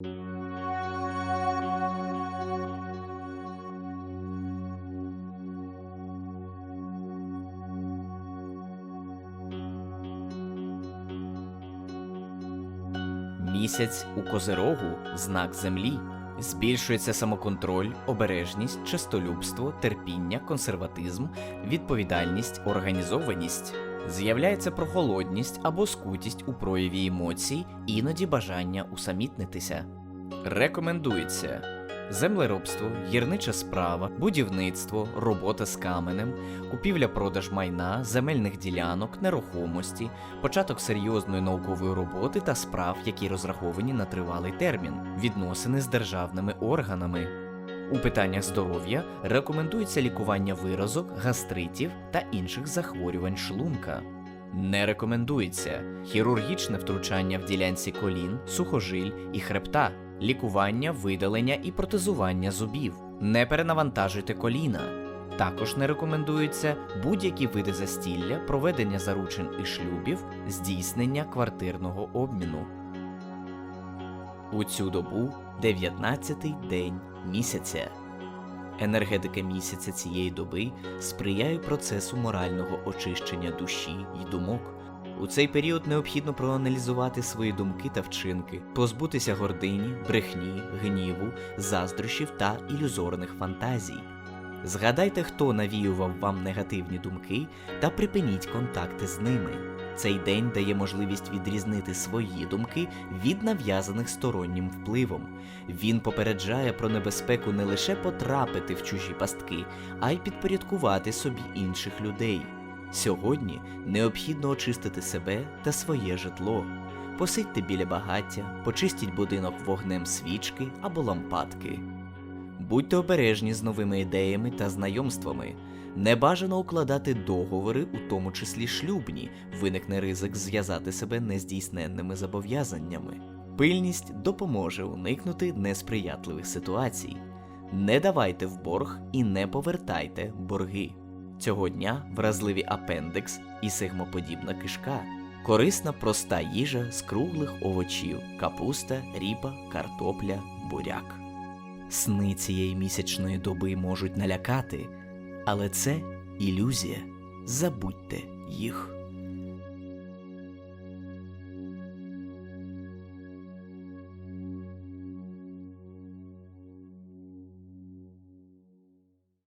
Місяць у Козирогу знак землі. Збільшується самоконтроль, обережність, честолюбство, терпіння, консерватизм, відповідальність, організованість. З'являється прохолодність або скутість у прояві емоцій, іноді бажання усамітнитися. Рекомендується землеробство, гірнича справа, будівництво, робота з каменем, купівля-продаж майна, земельних ділянок, нерухомості, початок серйозної наукової роботи та справ, які розраховані на тривалий термін, відносини з державними органами. У питаннях здоров'я рекомендується лікування виразок, гастритів та інших захворювань шлунка. Не рекомендується хірургічне втручання в ділянці колін, сухожиль і хребта, лікування, видалення і протезування зубів. Не перенавантажуйте коліна. Також не рекомендуються будь-які види застілля, проведення заручин і шлюбів, здійснення квартирного обміну. У цю добу 19-й день місяця. Енергетика місяця цієї доби сприяє процесу морального очищення душі й думок. У цей період необхідно проаналізувати свої думки та вчинки, позбутися гордині, брехні, гніву, заздрощів та ілюзорних фантазій. Згадайте, хто навіював вам негативні думки, та припиніть контакти з ними. Цей день дає можливість відрізнити свої думки від нав'язаних стороннім впливом. Він попереджає про небезпеку не лише потрапити в чужі пастки, а й підпорядкувати собі інших людей. Сьогодні необхідно очистити себе та своє житло. Посидьте біля багаття, почистіть будинок вогнем свічки або лампадки. Будьте обережні з новими ідеями та знайомствами. Не бажано укладати договори, у тому числі шлюбні, виникне ризик зв'язати себе нездійсненними зобов'язаннями. Пильність допоможе уникнути несприятливих ситуацій. Не давайте в борг і не повертайте борги. Цього дня вразливі апендекс і сигмоподібна кишка. Корисна проста їжа з круглих овочів: капуста, ріпа, картопля, буряк. Сни цієї місячної доби можуть налякати, але це ілюзія. Забудьте їх.